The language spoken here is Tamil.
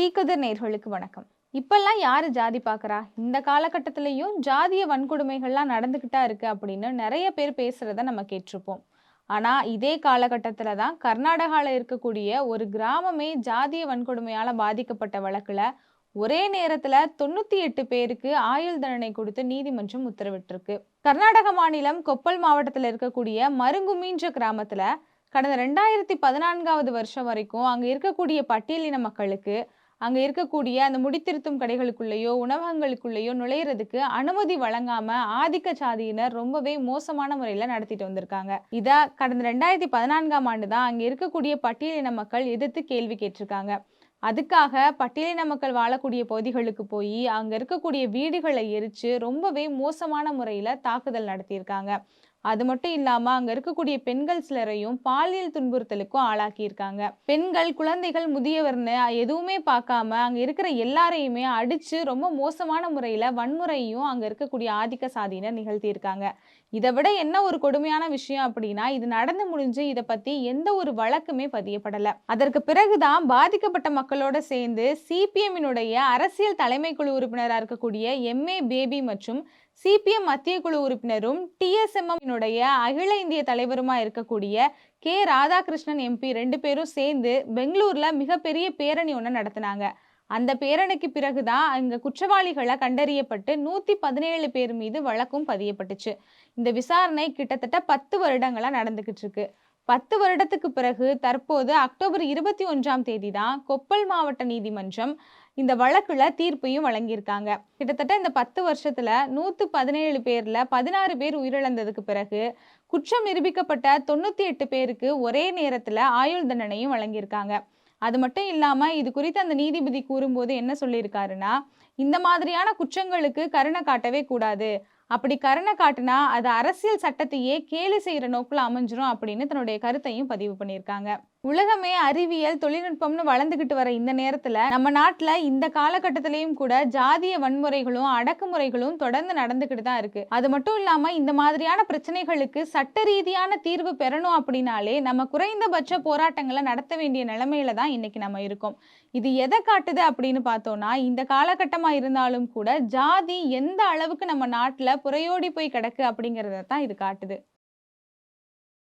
தீக்கதிர் நேர்களுக்கு வணக்கம். இப்பெல்லாம் யாரு ஜாதி பார்க்குறா இந்த காலகட்டத்திலையும் ஜாதிய வன்கொடுமைகள்லாம் நடந்துக்கிட்டா இருக்கு அப்படின்னு நிறைய பேர் பேசுறத நம்ம கேட்டிருப்போம். ஆனா இதே காலகட்டத்துல தான் கர்நாடகால இருக்கக்கூடிய ஒரு கிராமமே ஜாதிய வன்கொடுமையால பாதிக்கப்பட்ட வழக்குல ஒரே நேரத்துல தொண்ணூத்தி எட்டு பேருக்கு ஆயுள் தண்டனை கொடுத்து நீதிமன்றம் உத்தரவிட்டிருக்கு. கர்நாடக மாநிலம் கொப்பல் மாவட்டத்துல இருக்கக்கூடிய மருங்குமீன்ற கிராமத்துல கடந்த ரெண்டாயிரத்தி பதினான்காவது வருஷம் வரைக்கும் அங்க இருக்கக்கூடிய பட்டியலின மக்களுக்கு அங்கே இருக்கக்கூடிய அந்த முடித்திருத்தும் கடைகளுக்குள்ளேயோ உணவகங்களுக்குள்ளேயோ நுழையிறதுக்கு அனுமதி வழங்காம ஆதிக்க சாதியினர் ரொம்பவே மோசமான முறையில் நடத்திட்டு வந்திருக்காங்க. இதா கடந்த ரெண்டாயிரத்தி பதினான்காம் ஆண்டு தான் அங்கே இருக்கக்கூடிய பட்டியலின மக்கள் எதிர்த்து கேள்வி கேட்டிருக்காங்க. அதுக்காக பட்டியலின மக்கள் வாழக்கூடிய பகுதிகளுக்கு போய் அங்கே இருக்கக்கூடிய வீடுகளை எரித்து ரொம்பவே மோசமான முறையில் தாக்குதல் நடத்தியிருக்காங்க. அது மட்டும் இல்லாம அங்க இருக்கக்கூடிய பெண்கள் சிலரையும் பாலியல் துன்புறுத்தலுக்கும் ஆளாக்கியிருக்காங்க. பெண்கள் குழந்தைகள் முதியவர்னு எதுவுமே பார்க்காம அங்க இருக்கிற எல்லாரையுமே அடிச்சு ரொம்ப மோசமான முறையில வன்முறையும் அங்க இருக்கக்கூடிய ஆதிக்க சாதியினர் நிகழ்த்தியிருக்காங்க. இதை விட என்ன ஒரு கொடுமையான விஷயம் அப்படின்னா இது நடந்து முடிஞ்சு இதை பத்தி எந்த ஒரு வழக்குமே பதியப்படல. அதற்கு பிறகுதான் பாதிக்கப்பட்ட மக்களோட சேர்ந்து சிபிஎம்மினுடைய அரசியல் தலைமை குழு உறுப்பினராக இருக்கக்கூடிய எம்ஏ பேபி மற்றும் சிபிஎம் மத்திய குழு உறுப்பினரும் டிஎஸ்எம்எம்னுடைய அகில இந்திய தலைவருமா இருக்கக்கூடிய கே ராதாகிருஷ்ணன் எம்பி ரெண்டு பேரும் சேர்ந்து பெங்களூர்ல மிகப்பெரிய பேரணி ஒன்று நடத்தினாங்க. அந்த பேரணிக்கு பிறகுதான் அங்க குற்றவாளிகளை கண்டறியப்பட்டு நூத்தி பதினேழு பேர் மீது வழக்கும் பதியப்பட்டுச்சு. இந்த விசாரணை கிட்டத்தட்ட பத்து வருடங்களா நடந்துகிட்டு இருக்கு. பத்து வருடத்துக்கு பிறகு தற்போது அக்டோபர் இருபத்தி ஒன்றாம் தேதி தான் கொப்பல் மாவட்ட நீதிமன்றம் இந்த வழக்குல தீர்ப்பையும் வழங்கியிருக்காங்க. கிட்டத்தட்ட இந்த பத்து வருஷத்துல நூத்து பதினேழு பேர்ல பதினாறு பேர் உயிரிழந்ததுக்கு பிறகு குற்றம் நிரூபிக்கப்பட்ட தொண்ணூத்தி எட்டு பேருக்கு ஒரே நேரத்துல ஆயுள் தண்டனையும் வழங்கியிருக்காங்க. அது மட்டும் இல்லாமல் இது குறித்து அந்த நீதிபதி கூறும்போது என்ன சொல்லியிருக்காருன்னா இந்த மாதிரியான குற்றங்களுக்கு கருணை காட்டவே கூடாது. அப்படி கருணை காட்டுனா அது அரசியல் சட்டத்தையே கேலி செய்கிற நோக்கில் அமைஞ்சிரும் அப்படின்னு தன்னுடைய கருத்தையும் பதிவு பண்ணியிருக்காங்க. உலகமே அறிவியல் தொழில்நுட்பம்னு வளர்ந்துக்கிட்டு வர இந்த நேரத்துல நம்ம நாட்டுல இந்த காலகட்டத்திலயும் கூட ஜாதிய வன்முறைகளும் அடக்குமுறைகளும் தொடர்ந்து நடந்துகிட்டு தான் இருக்கு. அது மட்டும் இல்லாம இந்த மாதிரியான பிரச்சனைகளுக்கு சட்ட ரீதியான தீர்வு பெறணும் அப்படின்னாலே நம்ம குறைந்தபட்ச போராட்டங்களை நடத்த வேண்டிய நிலைமையில தான் இன்னைக்கு நம்ம இருக்கோம். இது எதை காட்டுது அப்படின்னு பார்த்தோம்னா இந்த காலகட்டமா இருந்தாலும் கூட ஜாதி எந்த அளவுக்கு நம்ம நாட்டுல புறையோடி போய் கிடக்கு அப்படிங்கறத தான் இது காட்டுது.